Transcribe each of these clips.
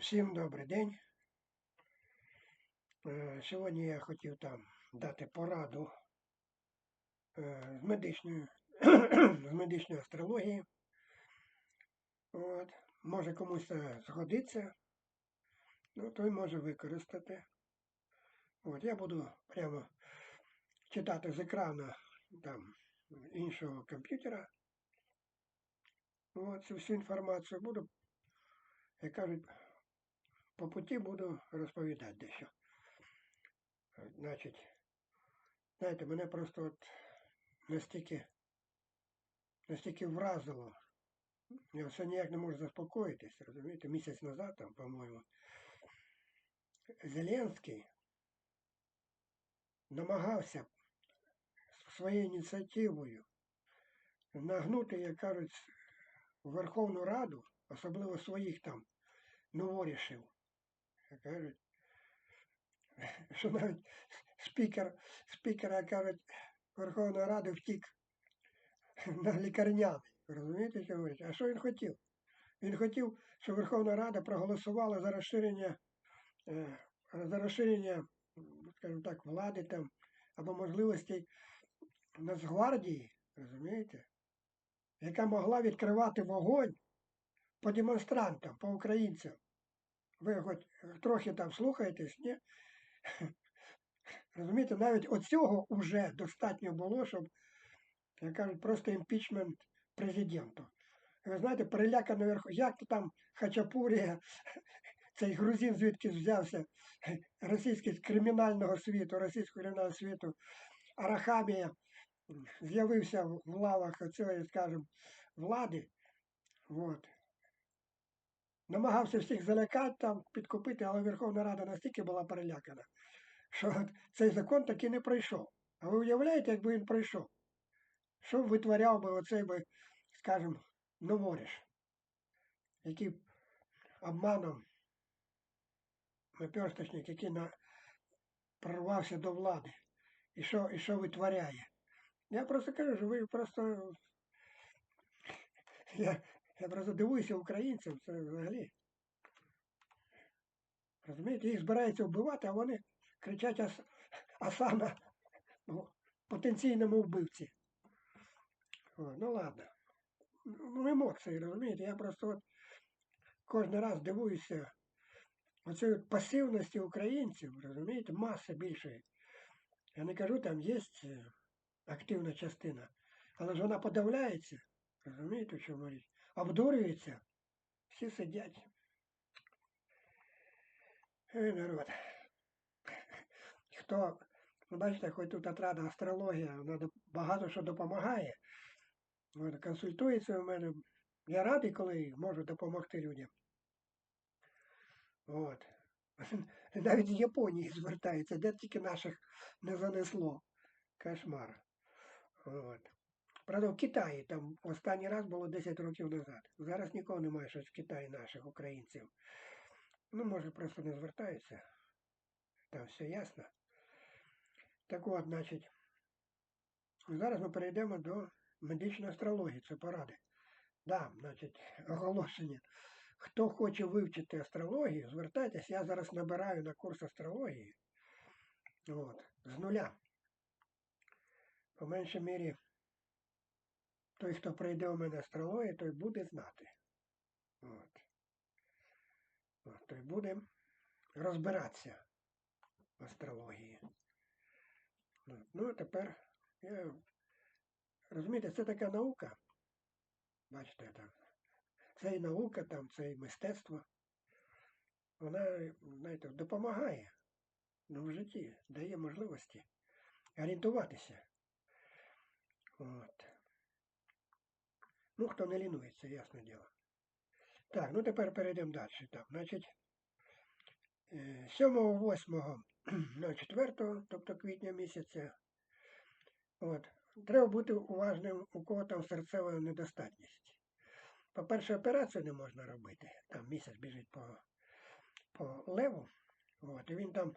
Всім добрий день. Е, Сьогодні я хотів там дати пораду з медичної, з медичної астрології. От. Може комусь згодиться, ну той може використати. От, я буду прямо читати з екрану там, іншого комп'ютера. Цю всю інформацію буду, як кажуть, по путі буду розповідати дещо. Значить, знаєте, мене просто от настільки, настільки вразило. Я все ніяк не можу заспокоїтись, розумієте, місяць назад, там, по-моєму, Зеленський намагався своєю ініціативою нагнути, як кажуть, Верховну Раду, особливо своїх там новорішив. Як кажуть, що навіть спікер, як кажуть, Верховної Ради втік на лікарняний. Розумієте, що говорить? А що він хотів? Він хотів, щоб Верховна Рада проголосувала за розширення, е, за розширення, скажімо так, влади там або можливостей Нацгвардії, розумієте, яка могла відкривати вогонь по демонстрантам, по українцям. Ви хоч трохи там слухаєтесь, ні? Розумієте, навіть оцього вже достатньо було, щоб, як кажуть, просто імпічмент президенту. Ви знаєте, переляка наверху, як то там Хачапурія, цей грузин звідки взявся, російський кримінального світу, російського кримінального світу, Арахамія з'явився в лавах цієї, скажімо, влади. От. Намагався всіх залякати там, підкупити, але Верховна Рада настільки була перелякана, що цей закон таки не пройшов. А ви уявляєте, якби він пройшов? Що витворяв би оцей би, скажімо, новоріш, який обманом наперсточник, який на... прорвався до влади. І що, і що витворяє? Я просто кажу, що ви просто. Я, я просто дивуюся українцям, це взагалі. Розумієте, їх збираються вбивати, а вони кричать ас, а саме ну, потенційному вбивці. О, ну ладно. Ну, емоції, розумієте, я просто от кожен раз дивуюся от пасивності українців, розумієте, маса більшої. Я не кажу, там є е, активна частина, але ж вона подавляється, розумієте, що говорить? Обдурюється, всі сидять. Ей, народ. Хто, ну, бачите, хоч тут отрада астрологія, вона багато що допомагає. От, консультується у мене. Я радий, коли можу допомогти людям. От. Навіть з Японії звертаються, де тільки наших не занесло. Кошмар. От. Правда, в Китаї там останній раз було 10 років назад. Зараз нікого немає щось в Китаї наших українців. Ну, може, просто не звертаються. Там все ясно. Так от, значить, зараз ми перейдемо до медичної астрології, це поради. Да, значить, оголошення. Хто хоче вивчити астрологію, звертайтесь, я зараз набираю на курс астрології. От, з нуля. По меншій мірі, той, хто прийде у мене астрологію, той буде знати. От. От, той буде розбиратися в астрології. От. Ну, а тепер, я, розумієте, це така наука. Бачите, так. Це і наука, там, це і мистецтво. Вона, знаєте, допомагає ну, в житті, дає можливості орієнтуватися. От. Ну, хто не лінується, ясне діло. Так, ну тепер перейдемо далі. Так, значить, 7-8 4, тобто квітня місяця, от, треба бути уважним, у кого там серцева недостатність. По-перше, операцію не можна робити. Там місяць біжить по, по леву. От, і він там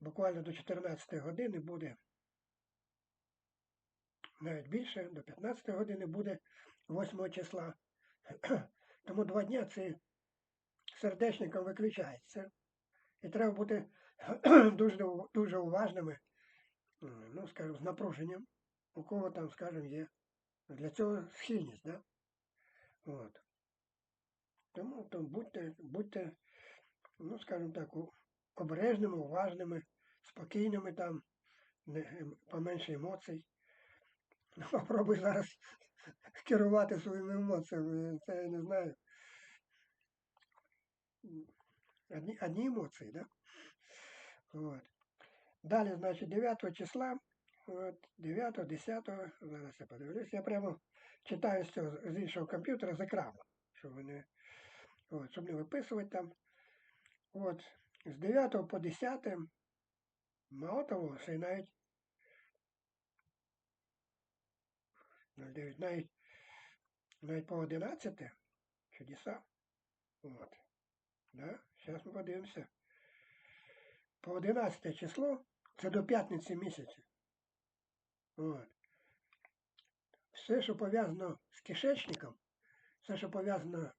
буквально до 14 години буде, навіть більше, до 15 години буде 8 числа. Тому два дня це сердечником виключається. І треба бути дуже, дуже уважними, ну, скажімо, з напруженням, у кого там, скажімо, є для цього схильність, да? От. Тому то будьте, будьте, ну, скажімо так, обережними, уважними, спокійними там, не, ем, поменше емоцій. Ну, Попробуй зараз керувати своїми емоціями. Це я не знаю. Одні, одні емоції, да? От. Далі, значить, 9 числа, от, 9, 10, зараз я подивлюсь, я прямо читаю з цього з іншого комп'ютера з екрану, щоб не, от, щоб не виписувати там. От, з 9 по 10, мало того, ще й навіть 09, навіть, навіть по 11 чудеса. От. Да? Зараз ми подивимося. По 11 число це до п'ятниці місяця. От. Все, що пов'язано з кишечником, все, що пов'язано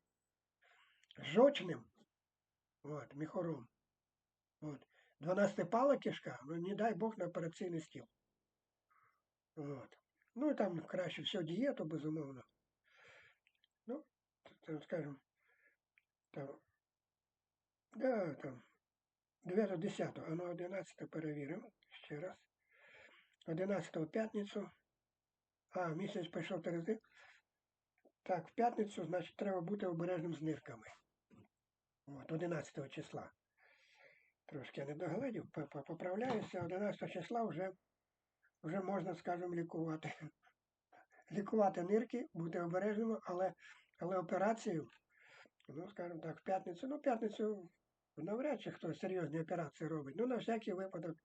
з жовчним, от, міхором. От. 12 пала кишка, ну не дай Бог на операційний стіл. От. Ну там краще все дієту, безумовно. Ну, там, скажімо, там, да, там, 9 10 а на 11 перевіримо ще раз. 11 п'ятницю. А, місяць пішов Терези. Так, в п'ятницю, значить, треба бути обережним з нирками. От, 11 числа. Трошки я не по- поправляюся. 11 числа вже, вже можна, скажімо, лікувати. Лікувати нирки, бути обережними, але, але операцію, ну, скажімо так, в п'ятницю, ну, в п'ятницю навряд чи хтось серйозні операції робить. Ну, на всякий випадок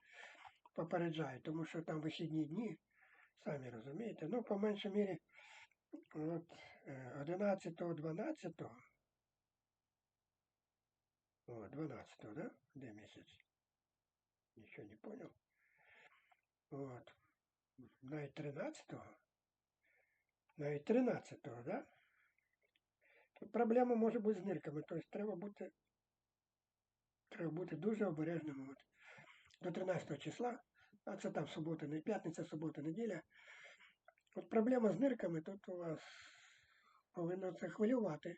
попереджаю, тому що там вихідні дні, самі розумієте. Ну, по меншій мірі, от е, 11 12 о, 12 да? Де місяць? Нічого не понял. От. Навіть 13-го. Навіть 13-го, да? Тут проблема може бути з нирками. Тобто треба бути, треба бути дуже обережними. От. До 13 числа, а це там субота, не п'ятниця, субота, неділя. От проблема з нирками тут у вас повинно це хвилювати.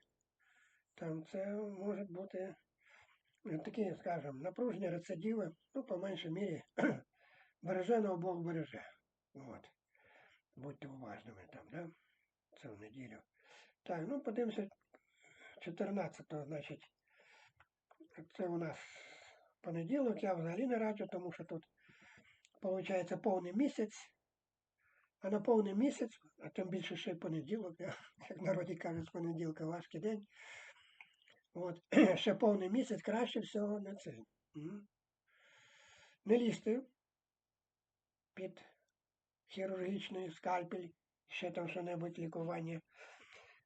Там це може бути е, такі, скажімо, напруження, рецидиви, ну, по меншій мірі, береженого Бог береже. От. Будьте уважними там, да? Це в неділю. Так, ну подивимося 14-го, значить, це у нас понеділок, я взагалі не раджу, тому що тут виходить повний місяць. А на повний місяць, а тим більше ще й понеділок, як в народі кажуть, понеділка важкий день. От, ще повний місяць краще всього на це. Не лізти під хірургічний скальпель, ще там що-небудь лікування.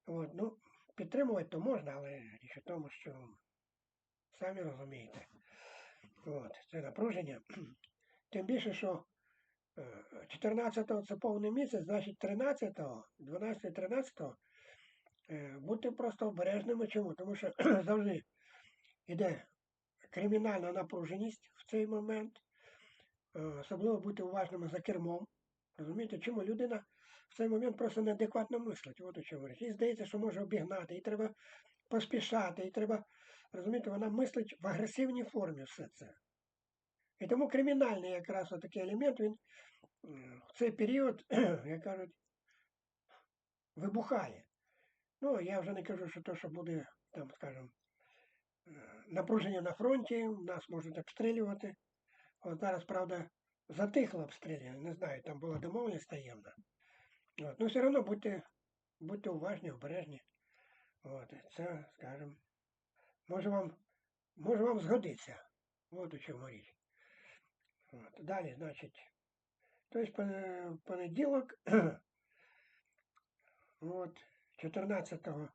От, ну, підтримувати то можна, але річ у тому, що самі розумієте. От, це напруження. Тим більше, що е, 14-го це повний місяць, значить 13-го, 12-13-го е, будьте просто обережними. Чому? Тому що завжди йде кримінальна напруженість в цей момент. Е, Особливо будьте уважними за кермом. Розумієте, чому людина в цей момент просто неадекватно мислить. От у чому річ. Їй здається, що може обігнати, їй треба поспішати, їй треба, розумієте, вона мислить в агресивній формі все це. І тому кримінальний якраз такий елемент, він в цей період, як кажуть, вибухає. Ну, я вже не кажу, що то, що буде, там, скажімо, е, напруження на фронті, нас можуть обстрілювати. От зараз, правда, затихло обстрілювання, не знаю, там була домовленість таємна. От. Ну, все одно будьте, будьте уважні, обережні. От. Це, скажімо, може вам, може вам згодиться. От у чому річ. От. Далі, значить, тобто пон- понеділок, от, 14-го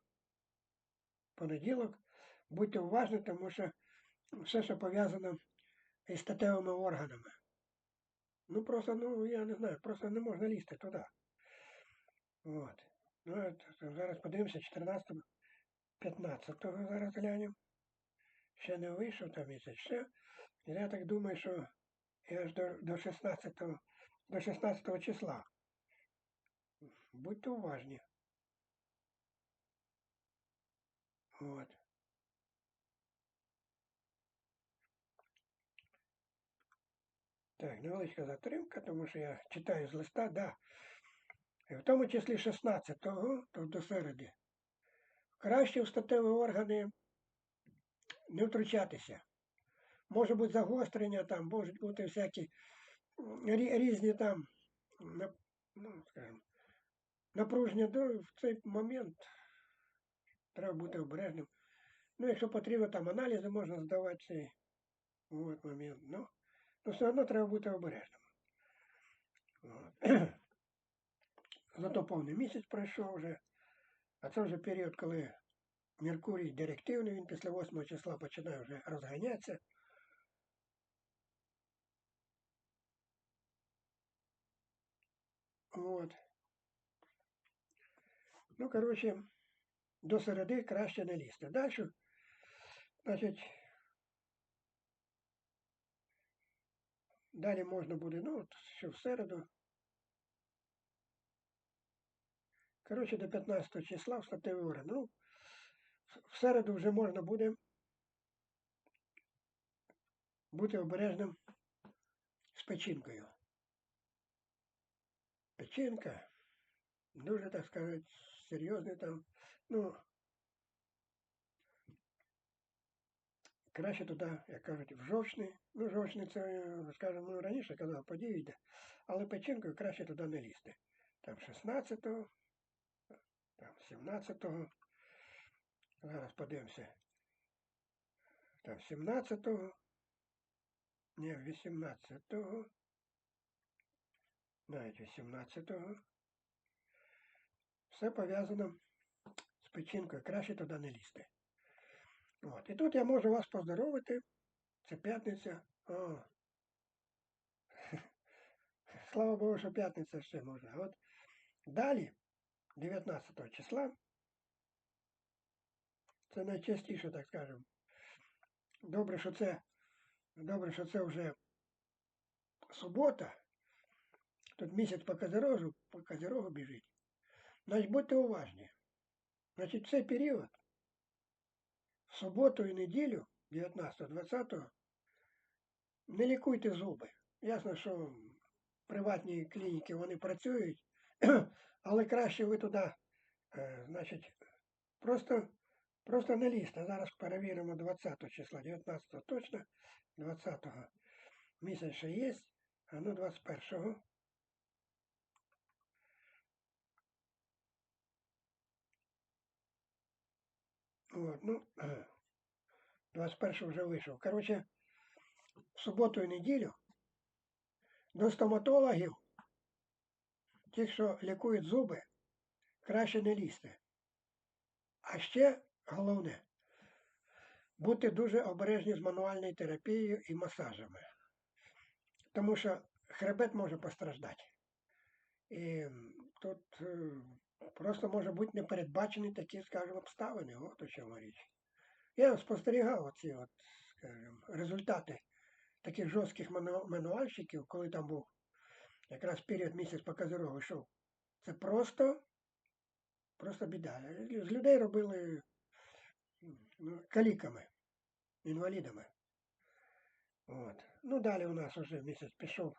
понеділок, будьте уважні, тому що все, що пов'язано із статевими органами. Ну просто, ну, я не знаю, просто не можна лізти туди. От. Ну, зараз подивимося, 14 15 зараз глянемо. ще не вийшов там місяць, ще. Я так думаю, що і аж до, до 16 до 16 числа. Будьте уважні. От. Так, невеличка затримка, тому що я читаю з листа, да. В тому числі 16-го, тобто середи. Краще в статеві органи не втручатися. Може бути загострення, там, можуть бути всякі різні там ну, скажімо, напруження до в цей момент треба бути обережним. Ну, якщо потрібно, там аналізи можна здавати цей момент. Ну, ну все одно треба бути обережним. От. Зато повний місяць пройшов вже. А це вже період, коли Меркурій директивний, він після 8 числа починає вже розганятися. От. Ну, коротше, до середи краще не лізти. Далі, значить, Далі можна буде, ну, от, що в середу. Коротше, до 15 числа в статевий орган. Ну, в середу вже можна буде бути обережним з печінкою. Печінка, дуже, так сказати, серйозний там. Ну, краще туди, як кажуть, в жовчний. Ну, жовчний це, е, скажімо, ну, раніше казав, події йде. Але печінкою краще туди не лізти. Там 16-го, там 17-го. Зараз подивимося. Там 17-го. Ні, 18-го. Навіть 18-го. Все пов'язано з печінкою. Краще туди не лізти. От. І тут я можу вас поздоровити. Це п'ятниця. О. Слава Богу, що п'ятниця ще можна. От далі, 19 числа, це найчастіше, так скажемо. Добре, що це, добре, що це вже субота. Тут місяць по Козерогу, по Козерогу біжить. Значить, будьте уважні. Значить, цей період, в суботу і неділю, 19-20, не лікуйте зуби. Ясно, що приватні клініки вони працюють, але краще ви туди, е, значить, просто, просто не лізьте. Зараз перевіримо 20 числа, 19 точно, 20 місяць ще є, а ну 21-го. От, ну, 21 вже вийшов. Коротше, в суботу і неділю до стоматологів, тих, що лікують зуби, краще не лізти. А ще головне, бути дуже обережні з мануальною терапією і масажами. Тому що хребет може постраждати. І тут е, просто може бути непередбачені такі, скажімо, обставини. От у чому річ. Я спостерігав оці от, скажімо, результати таких жорстких ману- мануальщиків, коли там був якраз період місяць по Козирогу йшов. Це просто, просто біда. З людей робили ну, каліками, інвалідами. От. Ну, далі у нас вже місяць пішов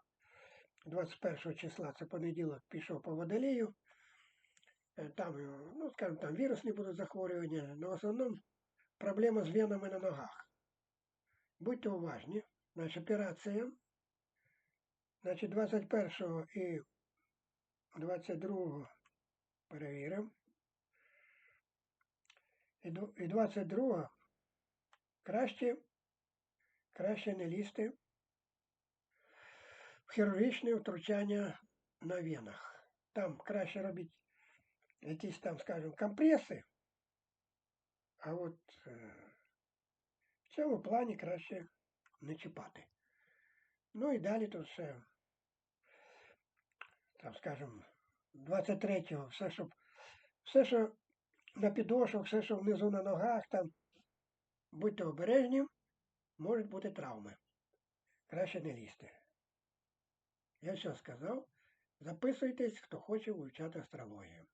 21 числа, це понеділок, пішов по водолію. Е, Там, е, ну, скажімо, там вірусні будуть захворювання, але в основному проблема з венами на ногах. Будьте уважні. Значить, операція. Значить, 21 і 22 перевіримо. І І 22 краще, краще не лізти в хірургічне втручання на венах. Там краще робити якісь там, скажімо, компреси, а от е, в цьому плані краще не чіпати. Ну і далі тут все, там, скажімо, 23-го, все, що, все, що на підошвах, все, що внизу на ногах, там, Будьте обережні, можуть бути травми. Краще не лізьте. Я все сказав. Записуйтесь, хто хоче вивчати астрологію.